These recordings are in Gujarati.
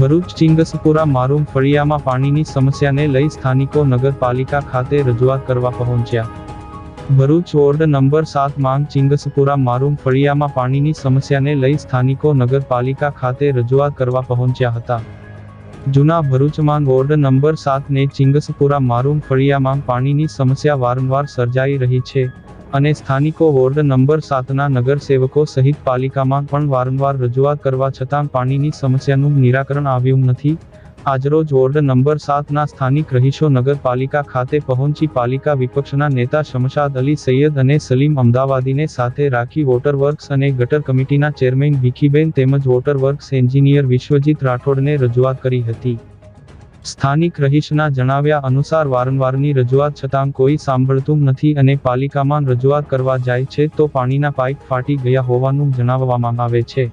ભરૂચ ચિંગસપુરા મારૂમ ફળિયામાં પાણીની સમસ્યાને લઈ સ્થાનિકો નગરપાલિકા ખાતે રજૂઆત કરવા પહોંચ્યા. ભરૂચ વોર્ડ નંબર સાત માંગ ચિંગસપુરા મારૂમ ફળિયામાં પાણીની સમસ્યાને લઈ સ્થાનિકો નગરપાલિકા ખાતે રજૂઆત કરવા પહોંચ્યા હતા. જૂના ભરૂચમાં વોર્ડ નંબર સાતને ચિંગસપુરા મારૂમ ફળિયામાં પાણીની સમસ્યા વારંવાર સર્જાઈ રહી છે. અને સ્થાનિકો વોર્ડ નંબર સાતના નગરસેવકો સહિત પાલિકામાં પણ વારંવાર રજૂઆત કરવા છતાં પાણીની સમસ્યાનું નિરાકરણ આવ્યું નથી. આજરોજ વોર્ડ નંબર સાતના સ્થાનિક રહીશો નગરપાલિકા ખાતે પહોંચી પાલિકા વિપક્ષના નેતા શમશાદ અલી સૈયદ અને સલીમ અમદાવાદીને સાથે રાખી વોટર વર્ક્સ અને ગટર કમિટીના ચેરમેન ભીખીબેન તેમજ વોટર વર્ક્સ એન્જિનિયર વિશ્વજીત રાઠોડને રજૂઆત કરી હતી. સ્થાનિક રહીશના જણાવ્યા અનુસાર વારંવારની રજૂઆત છતાં કોઈ સાંભળતું નથી અને પાલિકામાં રજૂઆત કરવા જાય છે તો પાણીના પાઇપ ફાટી ગયા હોવાનું જણાવવામાં આવે છે.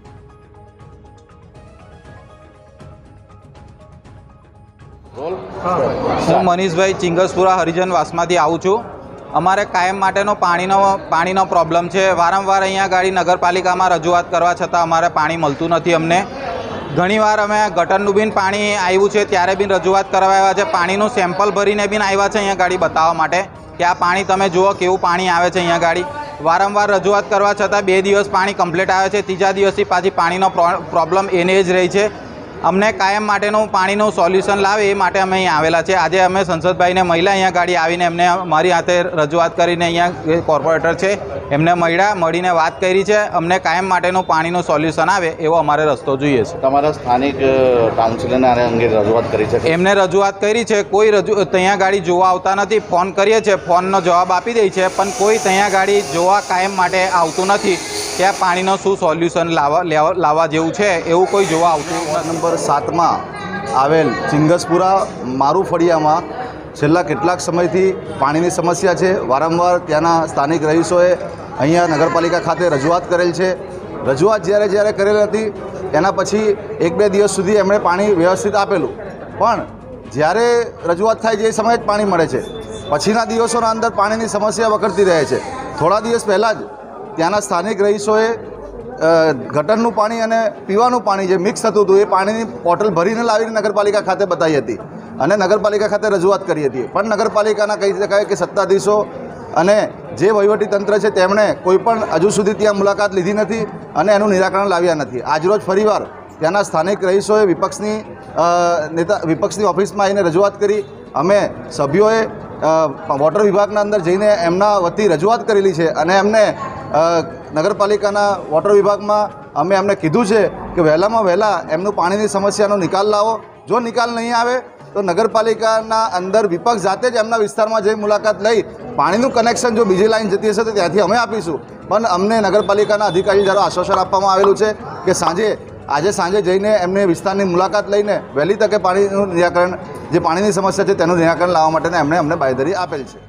હું મનીષભાઈ ચિંગસપુરા હરિજન વાસમાંથી આવું છું. અમારે કાયમ માટેનો પાણીનો પાણીનો પ્રોબ્લેમ છે. વારંવાર અહીંયા ગાડી નગરપાલિકામાં રજૂઆત કરવા છતાં અમારે પાણી મળતું નથી અમને. ઘણીવાર અમે ગટરનું બી પાણી આવ્યું છે ત્યારે બી રજૂઆત કરવા આવ્યા છે. પાણીનું સેમ્પલ ભરીને બી આવ્યા છે અહીંયા ગાડી બતાવવા માટે. કે આ પાણી તમે જુઓ કેવું પાણી આવે છે અહીંયા ગાડી. વારંવાર રજૂઆત કરવા છતાં બે દિવસ પાણી કમ્પ્લીટ આવે છે. ત્રીજા દિવસથી પાછી પાણીનો પ્રોબ્લેમ એને જ રહી છે. અમને કાયમ માટેનું પાણીનું સોલ્યુશન લાવે એ માટે અમે અહીં આવેલા છે આજે અમે સંસદભાઈને મહિલા અહીંયા ગાડી આવીને એમને મારી હાથે રજૂઆત કરીને અહીંયા કોર્પોરેટર છે એમને મળ્યા મળીને વાત કરી છે. અમને કાયમ માટેનું પાણીનું સોલ્યુશન આવે એવો અમારે રસ્તો જોઈએ છે. તમારા સ્થાનિક કાઉન્સિલરને આને અંગે રજૂઆત કરી છે? એમને રજૂઆત કરી છે. કોઈ રજૂ ત્યાં ગાડી જોવા આવતા નથી. ફોન કરીએ છીએ. ફોનનો જવાબ આપી દે છે. પણ કોઈ ત્યાં ગાડી જોવા કાયમ માટે આવતું નથી. આ પાણીનો શું સોલ્યુશન લાવવા લેવા- લાવવા જેવું છે, એવું કોઈ જોવા આવતું નંબર સાતમાં આવેલ ચિંગસપુરા મારુ ફળિયામાં છેલ્લા કેટલાક સમયથી પાણીની સમસ્યા છે. વારંવાર ત્યાંના સ્થાનિક રહીશોએ અહીંયા નગરપાલિકા ખાતે રજૂઆત કરેલ છે. રજૂઆત જ્યારે જ્યારે કરેલ હતી, એના પછી એક બે દિવસ સુધી એમણે પાણી વ્યવસ્થિત આપેલું. પણ જ્યારે રજૂઆત થાય એ સમયે જ પાણી મળે છે. પછીના દિવસોના અંદર પાણીની સમસ્યા વકરતી રહે છે. થોડા દિવસ પહેલાં જ ત્યાંના સ્થાનિક રહીશોએ ગટરનું પાણી અને પીવાનું પાણી જે મિક્સ થતું હતું એ પાણીની બોટલ ભરીને લાવીને નગરપાલિકા ખાતે બતાવી હતી. અને નગરપાલિકા ખાતે રજૂઆત કરી હતી. પણ નગરપાલિકાના કહી શકાય કે સત્તાધીશો અને જે તંત્ર છે તેમણે કોઈપણ હજુ સુધી ત્યાં મુલાકાત લીધી નથી અને એનું નિરાકરણ લાવ્યા નથી. આજરોજ ફરીવાર ત્યાંના સ્થાનિક રહીશોએ વિપક્ષની નેતા, વિપક્ષની ઓફિસમાં આવીને રજૂઆત કરી. અમે સભ્યોએ વોટર વિભાગના અંદર જઈને એમના વતી રજૂઆત કરેલી છે અને એમને નગરપાલિકાના વોટર વિભાગમાં અમે એમને કીધું છે કે વહેલામાં વહેલા એમનું પાણીની સમસ્યાનો નિકાલ લાવો. જો નિકાલ નહીં આવે, તો નગરપાલિકાના અંદર વિપક્ષ જાતે જ એમના વિસ્તારમાં જઈ મુલાકાત લઈ પાણીનું કનેક્શન જો બીજી લાઈન જતી હશે તો ત્યાંથી અમે આપીશું. પણ અમને નગરપાલિકાના અધિકારી દ્વારા આશ્વાસન આપવામાં આવેલું છે કે સાંજે, આજે સાંજે જઈને એમને વિસ્તારની મુલાકાત લઈને વહેલી તકે પાણીનું નિરાકરણ, જે પાણીની સમસ્યા છે તેનું નિરાકરણ લાવવા માટેને એમણે અમને બાંયધરી આપેલ છે.